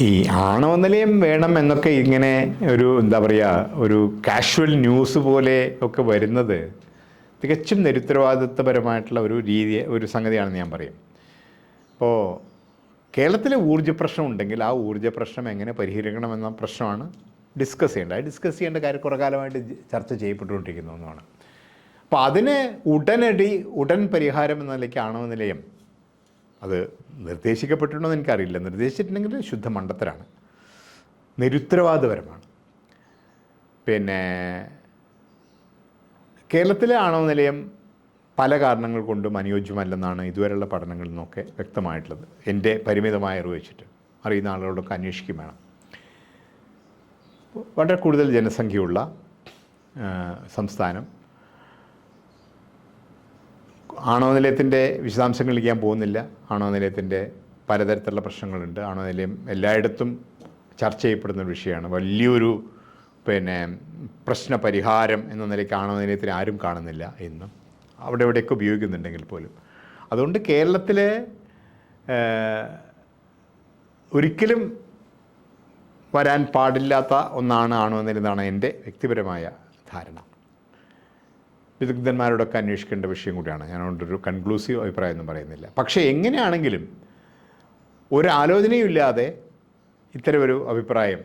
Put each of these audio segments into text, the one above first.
ഈ ആണവ നിലയം വേണം എന്നൊക്കെ ഇങ്ങനെ ഒരു എന്താ പറയുക ഒരു കാഷ്വൽ ന്യൂസ് പോലെ ഒക്കെ വരുന്നത് തികച്ചും നിരുത്തരവാദിത്വപരമായിട്ടുള്ള ഒരു രീതി ഒരു സംഗതിയാണെന്ന് ഞാൻ പറയും. അപ്പോൾ കേരളത്തിലെ ഊർജ പ്രശ്നം ഉണ്ടെങ്കിൽ ആ ഊർജ പ്രശ്നം എങ്ങനെ പരിഹരിക്കണമെന്ന പ്രശ്നമാണ് ഡിസ്കസ് ചെയ്യേണ്ടത്. ആ ഡിസ്കസ് ചെയ്യേണ്ട കാര്യം കുറേ കാലമായിട്ട് ചർച്ച ചെയ്യപ്പെട്ടുകൊണ്ടിരിക്കുന്ന ഒന്നാണ് അപ്പോൾ അതിന് ഉടനടി ഉടൻ പരിഹാരം എന്ന നിലയ്ക്ക് ആണവ നിലയം അത് നിർദ്ദേശിക്കപ്പെട്ടിട്ടുണ്ടോ എന്ന് എനിക്കറിയില്ല. നിർദ്ദേശിച്ചിട്ടുണ്ടെങ്കിൽ ശുദ്ധ മണ്ടത്തരാണ് നിരുത്തരവാദപരമാണ്. പിന്നെ കേരളത്തിലെ ആണവ നിലയം പല കാരണങ്ങൾ കൊണ്ടും അനുയോജ്യമല്ലെന്നാണ് ഇതുവരെയുള്ള പഠനങ്ങളിൽ നിന്നൊക്കെ വ്യക്തമായിട്ടുള്ളത്. എന്റെ പരിമിതമായ അറിവ് വെച്ചിട്ട് അറിയുന്ന ആളുകളോടൊക്കെ അന്വേഷിക്കും വേണം. വളരെ കൂടുതൽ ജനസംഖ്യയുള്ള സംസ്ഥാനം ആണവ നിലയത്തിന്റെ വിശദാംശങ്ങളിലേക്ക് ഞാൻ പോകുന്നില്ല. ആണവ നിലയത്തിന്റെ പലതരത്തിലുള്ള പ്രശ്നങ്ങളുണ്ട്. ആണവ നിലയം എല്ലായിടത്തും ചർച്ച ചെയ്യപ്പെടുന്ന ഒരു വിഷയമാണ്. വലിയൊരു പിന്നെ പ്രശ്ന പരിഹാരം എന്ന നിലയ്ക്ക് ആണവ നിലയത്തിന് ആരും കാണുന്നില്ല ഇന്ന് അവിടെ എവിടെയൊക്കെ ഉപയോഗിക്കുന്നുണ്ടെങ്കിൽ പോലും. അതുകൊണ്ട് കേരളത്തിലെ ഒരിക്കലും വരാൻ പാടില്ലാത്ത ഒന്നാണ് ആണോ എന്നതാണ് എന്റെ വ്യക്തിപരമായ ധാരണ. വിദഗ്ധന്മാരോടൊക്കെ അന്വേഷിക്കേണ്ട വിഷയം കൂടിയാണ്. ഞാൻ കൺക്ലൂസീവ് കൺക്ലൂസീവ് അഭിപ്രായമൊന്നും പറയുന്നില്ല. പക്ഷേ എങ്ങനെയാണെങ്കിലും ഒരാലോചനയുമില്ലാതെ ഇത്തരമൊരു അഭിപ്രായം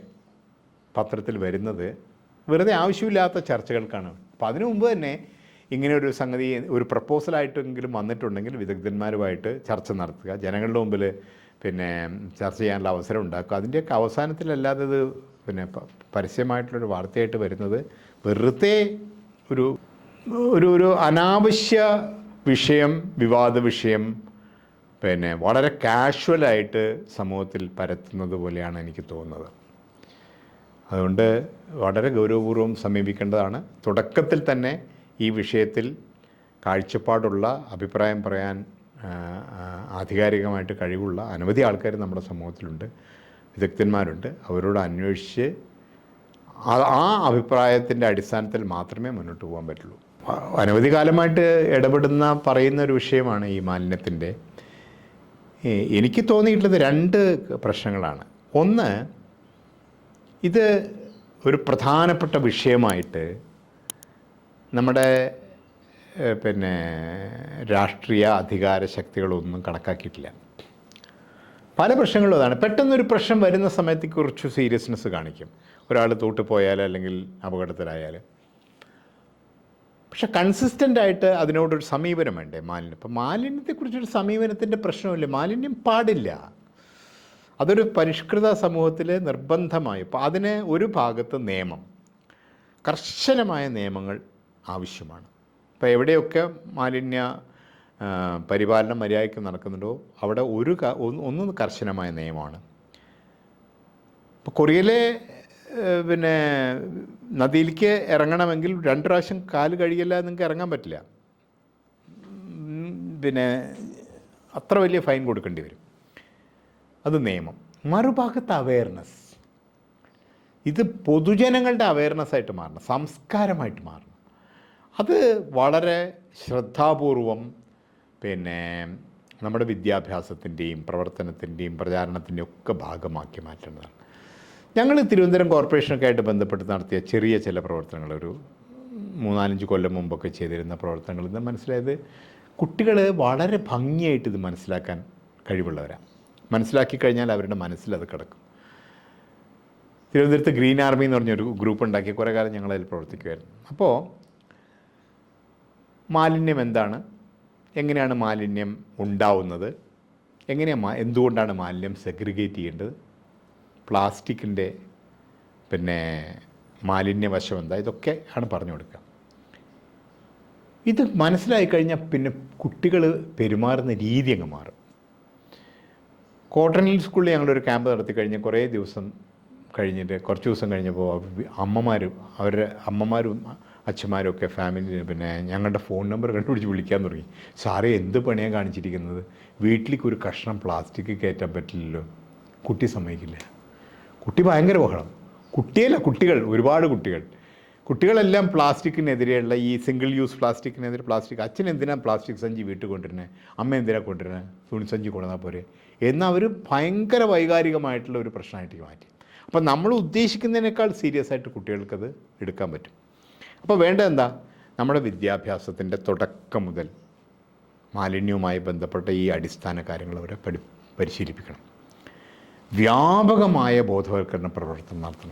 പത്രത്തിൽ വരുന്നത് വെറുതെ ആവശ്യമില്ലാത്ത ചർച്ചകൾക്കാണ്. അപ്പോൾ അതിനു മുമ്പ് തന്നെ ഇങ്ങനെ ഒരു സംഗതി ഒരു പ്രപ്പോസലായിട്ടെങ്കിലും വന്നിട്ടുണ്ടെങ്കിൽ വിദഗ്ധന്മാരുമായിട്ട് ചർച്ച നടത്തുക ജനങ്ങളുടെ മുമ്പിൽ പിന്നെ ചർച്ച ചെയ്യാനുള്ള അവസരം ഉണ്ടാക്കുക. അതിന്റെയൊക്കെ അവസാനത്തിലല്ലാതെ ഇത് പിന്നെ പരസ്യമായിട്ടുള്ളൊരു വാർത്തയായിട്ട് വരുന്നത് വെറുതെ ഒരു ഒരു ഒരു അനാവശ്യ വിഷയം വിവാദ വിഷയം പിന്നെ വളരെ കാഷ്വലായിട്ട് സമൂഹത്തിൽ പരത്തുന്നത് പോലെയാണ് എനിക്ക് തോന്നുന്നത്. അതുകൊണ്ട് വളരെ ഗൗരവപൂർവം സമീപിക്കേണ്ടതാണ്. തുടക്കത്തിൽ തന്നെ ഈ വിഷയത്തിൽ കാഴ്ചപ്പാടുള്ള അഭിപ്രായം പറയാൻ ആധികാരികമായിട്ട് കഴിവുള്ള അനവധി ആൾക്കാർ നമ്മുടെ സമൂഹത്തിലുണ്ട്. വിദഗ്ധന്മാരുണ്ട്. അവരോട് അന്വേഷിച്ച് ആ- അഭിപ്രായത്തിന്റെ അടിസ്ഥാനത്തിൽ മാത്രമേ മുന്നോട്ട് പോകാൻ പറ്റുള്ളൂ. അനവധി കാലമായിട്ട് ഇടപെടുന്ന പറയുന്ന ഒരു വിഷയമാണ് ഈ മാലിന്യത്തിന്റെ. എനിക്ക് തോന്നിയിട്ടുള്ളത് രണ്ട് പ്രശ്നങ്ങളാണ്. ഒന്ന് ഇത് ഒരു പ്രധാനപ്പെട്ട വിഷയമായിട്ട് നമ്മുടെ പിന്നെ രാഷ്ട്രീയ അധികാര ശക്തികളൊന്നും കണക്കാക്കിയിട്ടില്ല. പല പ്രശ്നങ്ങളും അതാണ്. പെട്ടെന്നൊരു പ്രശ്നം വരുന്ന സമയത്ത് കുറച്ച് സീരിയസ്നെസ് കാണിക്കും. ഒരാൾ തോട്ട് പോയാൽ അല്ലെങ്കിൽ അപകടത്തിലായാൽ പക്ഷെ കൺസിസ്റ്റന്റ് ആയിട്ട് അതിനോടൊരു സമീപനം വേണ്ടേ മാലിന്യം? ഇപ്പം മാലിന്യത്തെക്കുറിച്ചൊരു സമീപനത്തിന്റെ പ്രശ്നമില്ല. മാലിന്യം പാടില്ല. അതൊരു പരിഷ്കൃത സമൂഹത്തിൽ നിർബന്ധമായി. അപ്പോൾ അതിന് ഒരു ഭാഗത്ത് നിയമം. കർശനമായ നിയമങ്ങൾ ആവശ്യമാണ്. ഇപ്പോൾ എവിടെയൊക്കെ മാലിന്യ പരിപാലനം മര്യാദയ്ക്ക് നടക്കുന്നുണ്ടോ അവിടെ ഒരു ഒന്ന് കർശനമായ നിയമമാണ്. ഇപ്പോൾ കൊറിയയിലെ പിന്നെ നദിയിലേക്ക് ഇറങ്ങണമെങ്കിൽ രണ്ട് പ്രാവശ്യം കാൽ കഴിയില്ല നിങ്ങൾക്ക് ഇറങ്ങാൻ പറ്റില്ല. പിന്നെ അത്ര വലിയ ഫൈൻ കൊടുക്കേണ്ടി വരും. അത് നിയമം. മറുഭാഗത്ത് അവയർനെസ് ഇത് പൊതുജനങ്ങളുടെ അവയർനെസ് ആയിട്ട് മാറണം സംസ്കാരമായിട്ട് മാറണം. അത് വളരെ ശ്രദ്ധാപൂർവം പിന്നെ നമ്മുടെ വിദ്യാഭ്യാസത്തിന്റെയും പ്രവർത്തനത്തിന്റെയും പ്രചാരണത്തിന്റെയും ഒക്കെ ഭാഗമാക്കി മാറ്റേണ്ടതാണ്. ഞങ്ങൾ തിരുവനന്തപുരം കോർപ്പറേഷനൊക്കെ ആയിട്ട് ബന്ധപ്പെട്ട് നടത്തിയ ചെറിയ ചില പ്രവർത്തനങ്ങൾ ഒരു മൂന്നാലഞ്ച് കൊല്ലം മുമ്പൊക്കെ ചെയ്തിരുന്ന പ്രവർത്തനങ്ങളിൽ നിന്ന് മനസ്സിലായത് കുട്ടികൾ വളരെ ഭംഗിയായിട്ട് ഇത് മനസ്സിലാക്കാൻ കഴിവുള്ളവരാണ് മനസ്സിലാക്കി കഴിഞ്ഞാൽ അവരുടെ മനസ്സിൽ അത് കിടക്കും. തിരുവനന്തപുരത്ത് ഗ്രീൻ ആർമി എന്ന് പറഞ്ഞൊരു ഗ്രൂപ്പ് ഉണ്ടാക്കി കുറേ കാലം ഞങ്ങളതിൽ പ്രവർത്തിക്കുമായിരുന്നു. അപ്പോൾ മാലിന്യം എന്താണ്? എങ്ങനെയാണ് മാലിന്യം ഉണ്ടാവുന്നത്? എങ്ങനെയാണ് എന്തുകൊണ്ടാണ് മാലിന്യം സെഗ്രിഗേറ്റ് ചെയ്യേണ്ടത്? പ്ലാസ്റ്റിക്കിന്റെ പിന്നെ മാലിന്യവശം എന്താ ഇതൊക്കെ ആണ് പറഞ്ഞു കൊടുക്കുക. ഇത് മനസ്സിലായി കഴിഞ്ഞാൽ പിന്നെ കുട്ടികൾ പെരുമാറുന്ന രീതി അങ്ങ് മാറും. കോട്ടൺ ഹിൽ സ്കൂളിൽ ഞങ്ങളൊരു ക്യാമ്പ് നടത്തി കഴിഞ്ഞ് കുറേ ദിവസം കഴിഞ്ഞിട്ട് കുറച്ച് ദിവസം കഴിഞ്ഞപ്പോൾ അമ്മമാരും അവരുടെ അമ്മമാരും അച്ഛന്മാരും ഒക്കെ ഫാമിലി പിന്നെ ഞങ്ങളുടെ ഫോൺ നമ്പർ കണ്ടുപിടിച്ച് വിളിക്കാൻ തുടങ്ങി. സാറേ എന്ത് പണിയാണ് കാണിച്ചിരിക്കുന്നത്? വീട്ടിലേക്ക് ഒരു കഷ്ണം പ്ലാസ്റ്റിക് കയറ്റാൻ പറ്റില്ലല്ലോ. കുട്ടി സമ്മതിക്കില്ല. കുട്ടി ഭയങ്കര ബഹളം. കുട്ടിയല്ല കുട്ടികൾ ഒരുപാട് കുട്ടികൾ. കുട്ടികളെല്ലാം പ്ലാസ്റ്റിക്കിനെതിരെയുള്ള ഈ സിംഗിൾ യൂസ് പ്ലാസ്റ്റിക്കിനെതിരെ പ്ലാസ്റ്റിക്. അച്ഛൻ എന്തിനാണ് പ്ലാസ്റ്റിക് സഞ്ചി വീട്ടിൽ കൊണ്ടുവരുന്നത് അമ്മ എന്തിനാണ് കൊണ്ടുവരുന്നത് തുണി സഞ്ചി കൊണ്ടുവന്നാൽ പോരെ. എന്നവർ ഭയങ്കര വൈകാരികമായിട്ടുള്ള ഒരു പ്രശ്നമായിട്ട് മാറ്റി. അപ്പം നമ്മൾ ഉദ്ദേശിക്കുന്നതിനേക്കാൾ സീരിയസ് ആയിട്ട് കുട്ടികൾക്കത് എടുക്കാൻ പറ്റും. അപ്പോൾ വേണ്ടത് എന്താ? നമ്മുടെ വിദ്യാഭ്യാസത്തിന്റെ തുടക്കം മുതൽ മാലിന്യവുമായി ബന്ധപ്പെട്ട ഈ അടിസ്ഥാന കാര്യങ്ങൾ അവരെ പഠി പരിശീലിപ്പിക്കണം. വ്യാപകമായ ബോധവൽക്കരണ പ്രവർത്തനം നടത്തണം.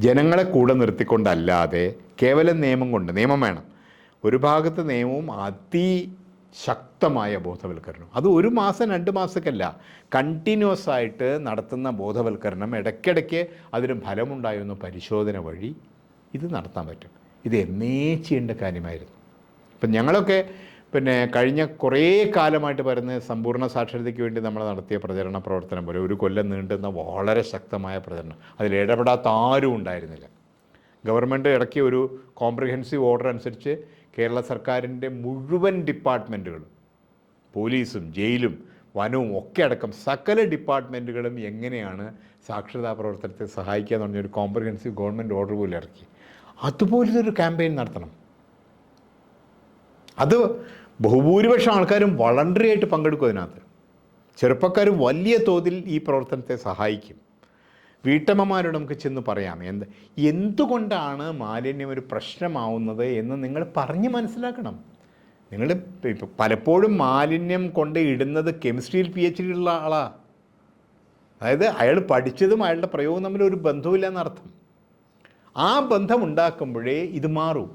ജനങ്ങളെ കൂടെ നിർത്തിക്കൊണ്ടല്ലാതെ കേവലം നിയമം കൊണ്ട് നിയമം വേണം. ഒരു ഭാഗത്ത് നിയമവും അതിശക്തമായ ബോധവൽക്കരണം അത് ഒരു മാസം രണ്ട് മാസമൊക്കെയല്ല കണ്ടിന്യൂസ് ആയിട്ട് നടത്തുന്ന ബോധവൽക്കരണം ഇടയ്ക്കിടയ്ക്ക് അതിന് ഫലമുണ്ടായിരുന്ന പരിശോധന വഴി ഇത് നടത്താൻ പറ്റും. ഇത് എന്നേ ചെയ്യേണ്ട കാര്യമായിരുന്നു. ഇപ്പം ഞങ്ങളൊക്കെ പിന്നെ കഴിഞ്ഞ കുറേ കാലമായിട്ട് വരുന്ന സമ്പൂർണ സാക്ഷരതയ്ക്ക് വേണ്ടി നമ്മൾ നടത്തിയ പ്രചരണ പ്രവർത്തനം പോലെ ഒരു കൊല്ലം നീണ്ടുന്ന വളരെ ശക്തമായ പ്രചരണം. അതിൽ ഇടപെടാത്ത ആരും ഉണ്ടായിരുന്നില്ല. ഗവൺമെന്റ് ഇടയ്ക്ക് ഒരു കോംപ്രിഹെൻസീവ് ഓർഡർ അനുസരിച്ച് കേരള സർക്കാരിന്റെ മുഴുവൻ ഡിപ്പാർട്ട്മെന്റുകളും പോലീസും ജയിലും വനവും ഒക്കെ അടക്കം സകല ഡിപ്പാർട്ട്മെന്റുകളും എങ്ങനെയാണ് സാക്ഷരതാ പ്രവർത്തനത്തെ സഹായിക്കുക എന്ന് പറഞ്ഞൊരു കോംപ്രിഹെൻസീവ് ഗവൺമെന്റ് ഓർഡർ പോലും ഇറക്കി. അതുപോലൊരു ക്യാമ്പയിൻ നടത്തണം. അത് ബഹുഭൂരിപക്ഷം ആൾക്കാരും വളണ്ടറി ആയിട്ട് പങ്കെടുക്കും അതിനകത്ത്. ചെറുപ്പക്കാർ വലിയ തോതിൽ ഈ പ്രവർത്തനത്തെ സഹായിക്കും. വീട്ടമ്മമാരോട് നമുക്ക് ചെന്ന് പറയാം എന്ത് എന്തുകൊണ്ടാണ് മാലിന്യം ഒരു പ്രശ്നമാവുന്നത് എന്ന് നിങ്ങൾ പറഞ്ഞ് മനസ്സിലാക്കണം. നിങ്ങൾ പലപ്പോഴും മാലിന്യം കൊണ്ട് ഇടുന്നത് കെമിസ്ട്രിയിൽ പി എച്ച് ഡി ഉള്ള ആളാ. അതായത് അയാൾ പഠിച്ചതും അയാളുടെ പ്രയോഗം തമ്മിൽ ഒരു ബന്ധവുമില്ല എന്നർത്ഥം ആ ബന്ധം ഉണ്ടാക്കുമ്പോഴേ ഇത് മാറൂ.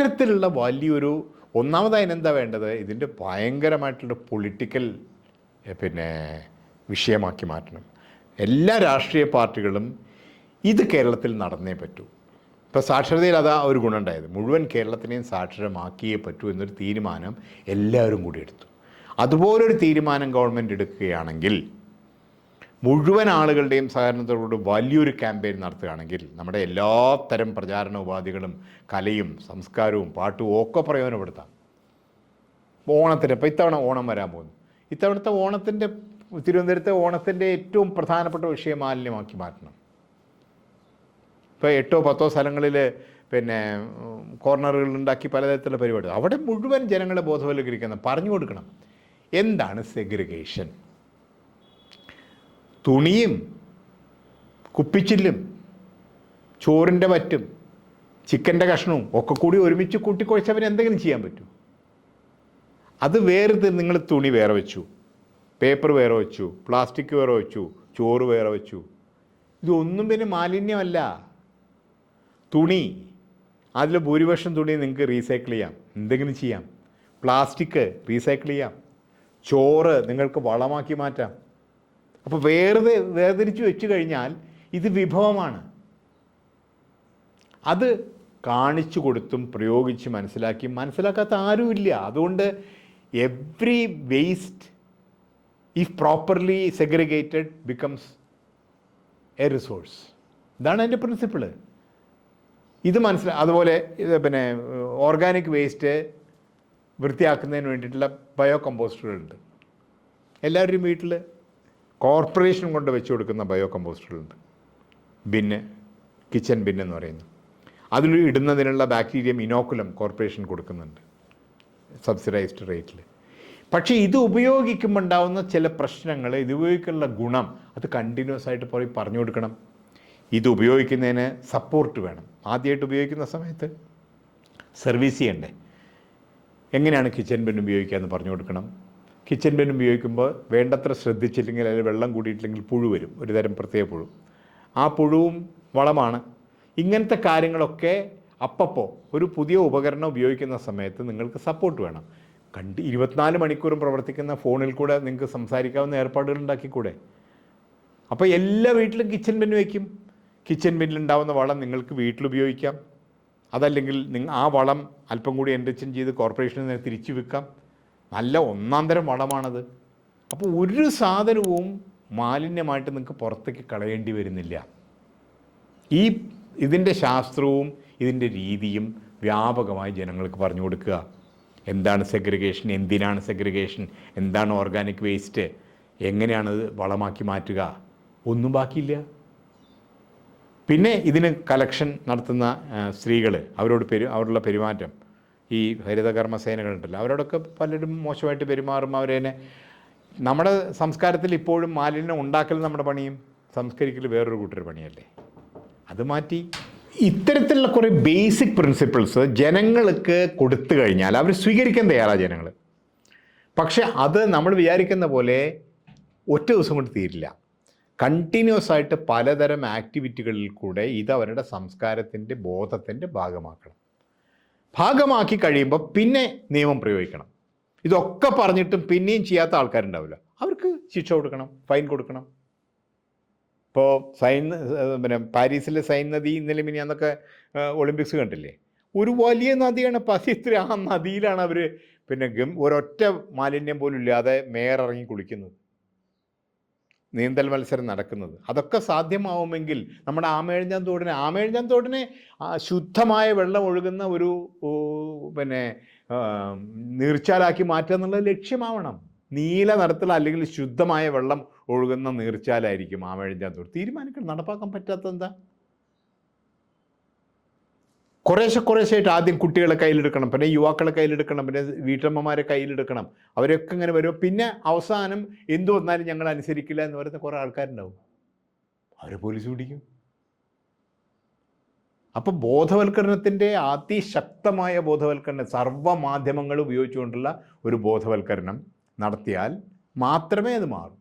അത്തരത്തിലുള്ള വലിയൊരു ഒന്നാമതായി എന്താ വേണ്ടത്? ഇതിന്റെ ഭയങ്കരമായിട്ടുള്ള പൊളിറ്റിക്കൽ പിന്നെ വിഷയമാക്കി മാറ്റണം. എല്ലാ രാഷ്ട്രീയ പാർട്ടികളും ഇത് കേരളത്തിൽ നടന്നേ പറ്റൂ. ഇപ്പോൾ സാക്ഷരതയിൽ അതാ ഒരു ഗുണമുണ്ടായത്. മുഴുവൻ കേരളത്തിനെയും സാക്ഷരമാക്കിയേ പറ്റൂ എന്നൊരു തീരുമാനം എല്ലാവരും കൂടി എടുത്തു. അതുപോലൊരു തീരുമാനം ഗവൺമെന്റ് എടുക്കുകയാണെങ്കിൽ മുഴുവൻ ആളുകളുടെയും സഹകരണത്തോടുകൂടി വലിയൊരു ക്യാമ്പയിൻ നടത്തുകയാണെങ്കിൽ നമ്മുടെ എല്ലാ തരം പ്രചാരണ ഉപാധികളും കലയും സംസ്കാരവും പാട്ടും ഒക്കെ പ്രയോജനപ്പെടുത്താം. ഓണത്തിന് ഇപ്പോൾ ഇത്തവണ ഓണം വരാൻ പോകുന്നു. ഇത്തവണത്തെ ഓണത്തിന്റെ തിരുവനന്തപുരത്തെ ഓണത്തിന്റെ ഏറ്റവും പ്രധാനപ്പെട്ട വിഷയം മാലിന്യമാക്കി മാറ്റണം. ഇപ്പോൾ എട്ടോ പത്തോ സ്ഥലങ്ങളിൽ പിന്നെ കോർണറുകൾ ഉണ്ടാക്കി പലതരത്തിലുള്ള പരിപാടി അവിടെ മുഴുവൻ ജനങ്ങളെ ബോധവൽക്കരിക്കണം പറഞ്ഞു കൊടുക്കണം എന്താണ് സെഗ്രിഗേഷൻ തുണിയും കുപ്പിച്ചില്ലും ചോറിന്റെ വറ്റും ചിക്കന്റെ കഷ്ണവും ഒക്കെ കൂടി ഒരുമിച്ച് കൂട്ടിക്കുഴച്ചവന് എന്തെങ്കിലും ചെയ്യാൻ പറ്റൂ അത് വേറെ നിങ്ങൾ തുണി വേറെ വെച്ചു പേപ്പർ വേറെ വെച്ചു പ്ലാസ്റ്റിക് വേറെ വെച്ചു ചോറ് വേറെ വെച്ചു. ഇതൊന്നും പിന്നെ മാലിന്യമല്ല. തുണി അതിൽ ഭൂരിപക്ഷം തുണി നിങ്ങൾക്ക് റീസൈക്കിൾ ചെയ്യാം. എന്തെങ്കിലും ചെയ്യാം. പ്ലാസ്റ്റിക് റീസൈക്കിൾ ചെയ്യാം. ചോറ് നിങ്ങൾക്ക് വളമാക്കി മാറ്റാം. അപ്പോൾ വേറെ വേർതിരിച്ച് വെച്ച് കഴിഞ്ഞാൽ ഇത് വിഭവമാണ്. അത് കാണിച്ചു കൊടുത്തും പ്രയോഗിച്ച് മനസ്സിലാക്കി. മനസ്സിലാക്കാത്ത ആരുമില്ല. അതുകൊണ്ട് every waste if properly segregated becomes a resource ഇതാണ് എന്റെ പ്രിൻസിപ്പിൾ ഇത് മനസ്സിലാ അതുപോലെ പിന്നെ ഓർഗാനിക് വേസ്റ്റ് വൃത്തിയാക്കുന്നതിന് വേണ്ടിയിട്ടുള്ള ബയോ കമ്പോസ്റ്ററുകളുണ്ട് എല്ലാവരുടെയും വീട്ടിൽ കോർപ്പറേഷൻ കൊണ്ട് വെച്ച് കൊടുക്കുന്ന ബയോ കമ്പോസ്റ്ററുകളുണ്ട് ബിന്ന് കിച്ചൻ ബിൻ എന്ന് പറയുന്നു അതിൽ ഇടുന്നതിനുള്ള ബാക്ടീരിയം ഇനോക്കുലം കോർപ്പറേഷൻ കൊടുക്കുന്നുണ്ട് സബ്സിഡൈസ്ഡ് റേറ്റിൽ. പക്ഷേ ഇത് ഉപയോഗിക്കുമ്പോൾ ചില പ്രശ്നങ്ങൾ ഇത് ഉപയോഗിക്കാനുള്ള ഗുണം അത് കണ്ടിന്യൂസ് ആയിട്ട് പോയി പറഞ്ഞു കൊടുക്കണം. ഇത് ഉപയോഗിക്കുന്നതിന് സപ്പോർട്ട് വേണം. ആദ്യമായിട്ട് ഉപയോഗിക്കുന്ന സമയത്ത് സർവീസ് ചെയ്യണ്ടേ? എങ്ങനെയാണ് കിച്ചൻ ബിൻ ഉപയോഗിക്കുക എന്ന് പറഞ്ഞു കൊടുക്കണം? കിച്ചൺ പെൻ ഉപയോഗിക്കുമ്പോൾ വേണ്ടത്ര ശ്രദ്ധിച്ചില്ലെങ്കിൽ അതിൽ വെള്ളം കൂടിയിട്ടില്ലെങ്കിൽ പുഴു വരും. ഒരു തരം പ്രത്യേക പുഴു. ആ പുഴുവും വളമാണ്. ഇങ്ങനത്തെ കാര്യങ്ങളൊക്കെ അപ്പപ്പോൾ ഒരു പുതിയ ഉപകരണം ഉപയോഗിക്കുന്ന സമയത്ത് നിങ്ങൾക്ക് സപ്പോർട്ട് വേണം. കണ്ട് ഇരുപത്തിനാല് മണിക്കൂറും പ്രവർത്തിക്കുന്ന ഫോണിൽ കൂടെ നിങ്ങൾക്ക് സംസാരിക്കാവുന്ന ഏർപ്പാടുകൾ ഉണ്ടാക്കിക്കൂടെ? അപ്പോൾ എല്ലാ വീട്ടിലും കിച്ചൺ ബിൻ വയ്ക്കും കിച്ചൺ ബിന്നിലുണ്ടാവുന്ന വളം നിങ്ങൾക്ക് വീട്ടിൽ ഉപയോഗിക്കാം. അതല്ലെങ്കിൽ നിങ്ങൾ ആ വളം അല്പം കൂടി എൻറിച്ചൻ ചെയ്ത് കോർപ്പറേഷനിൽ നിന്ന് തിരിച്ചു വിൽക്കാം. നല്ല ഒന്നാം തരം വളമാണത് അപ്പോൾ ഒരു സാധനവും മാലിന്യമായിട്ട് നിങ്ങൾക്ക് പുറത്തേക്ക് കളയേണ്ടി വരുന്നില്ല. ഈ ഇതിന്റെ ശാസ്ത്രവും ഇതിന്റെ രീതിയും വ്യാപകമായി ജനങ്ങൾക്ക് പറഞ്ഞു കൊടുക്കുക. എന്താണ് സെഗ്രിഗേഷൻ എന്തിനാണ് സെഗ്രിഗേഷൻ എന്താണ് ഓർഗാനിക് വേസ്റ്റ് എങ്ങനെയാണത് വളമാക്കി മാറ്റുക? ഒന്നും ബാക്കിയില്ല. പിന്നെ ഇതിന് കളക്ഷൻ നടത്തുന്ന സ്ത്രീകൾ അവരോട് പെരു അവരുടെ പെരുമാറ്റം. ഈ ഹരിതകർമ്മ സേനകളുണ്ടല്ലോ അവരോടൊക്കെ പലരും മോശമായിട്ട് പെരുമാറും. അവരതിനെ നമ്മുടെ സംസ്കാരത്തിൽ ഇപ്പോഴും മാലിന്യം ഉണ്ടാക്കൽ നമ്മുടെ പണിയും സംസ്കരിക്കൽ വേറൊരു കൂട്ടർ പണിയല്ലേ? അത് മാറ്റി ഇത്തരത്തിലുള്ള കുറേ ബേസിക് പ്രിൻസിപ്പിൾസ് ജനങ്ങൾക്ക് കൊടുത്തു കഴിഞ്ഞാൽ അവർ സ്വീകരിക്കാൻ തയ്യാറാണ് ജനങ്ങൾ പക്ഷേ അത് നമ്മൾ വിചാരിക്കുന്ന പോലെ ഒറ്റ ദിവസം കൊണ്ട് തീരില്ല. കണ്ടിന്യൂസ് ആയിട്ട് പലതരം ആക്ടിവിറ്റികളിൽ കൂടെ ഇത് അവരുടെ സംസ്കാരത്തിന്റെ ബോധത്തിന്റെ ഭാഗമാക്കണം. ഭാഗമാക്കി കഴിയുമ്പോൾ പിന്നെ നിയമം പ്രയോഗിക്കണം. ഇതൊക്കെ പറഞ്ഞിട്ടും പിന്നെയും ചെയ്യാത്ത ആൾക്കാരുണ്ടാവില്ല. അവർക്ക് ശിക്ഷ കൊടുക്കണം ഫൈൻ കൊടുക്കണം. ഇപ്പോൾ സൈൻ പിന്നെ പാരീസിലെ സൈൻ നദി ഇന്നലെ മിനി അന്നൊക്കെ ഒളിമ്പിക്സ് കണ്ടില്ലേ? ഒരു വലിയ നദിയാണ് പസിത്ര ആ നദിയിലാണ് അവർ പിന്നെ ഗം ഒരൊറ്റ മാലിന്യം പോലും ഇല്ലാതെ മേയർ ഇറങ്ങി കുളിക്കുന്നത് നീന്തൽ മത്സരം നടക്കുന്നത്. അതൊക്കെ സാധ്യമാവുമെങ്കിൽ നമ്മുടെ ആമേഴ്ഞ്ഞാൻ തോടിനെ ആമേഴ്ഞ്ഞാൻ തോടിനെ ശുദ്ധമായ വെള്ളം ഒഴുകുന്ന ഒരു പിന്നെ നീർച്ചാലാക്കി മാറ്റുക എന്നുള്ളത് ലക്ഷ്യമാവണം. നീല നിറത്തിൽ അല്ലെങ്കിൽ ശുദ്ധമായ വെള്ളം ഒഴുകുന്ന നീർച്ചാലായിരിക്കും ആമേഴ്ഞ്ഞാൻ തോട്. തീരുമാനിക്കണം. നടപ്പാക്കാൻ പറ്റാത്ത എന്താ? കുറേശ്ശെ കുറേശ്ശായിട്ട് ആദ്യം കുട്ടികളെ കയ്യിലെടുക്കണം. പിന്നെ യുവാക്കളെ കയ്യിലെടുക്കണം. പിന്നെ വീട്ടമ്മമാരെ കയ്യിലെടുക്കണം. അവരൊക്കെ ഇങ്ങനെ വരും. പിന്നെ അവസാനം എന്തു വന്നാലും ഞങ്ങൾ അനുസരിക്കില്ല എന്ന് പറയുന്ന കുറേ ആൾക്കാരുണ്ടാവും. അവരെ പോലീസ് പിടിക്കും. അപ്പം ബോധവൽക്കരണത്തിന്റെ അതിശക്തമായ ബോധവൽക്കരണം സർവമാധ്യമങ്ങൾ ഉപയോഗിച്ചുകൊണ്ടുള്ള ഒരു ബോധവൽക്കരണം നടത്തിയാൽ മാത്രമേ അത് മാറൂ.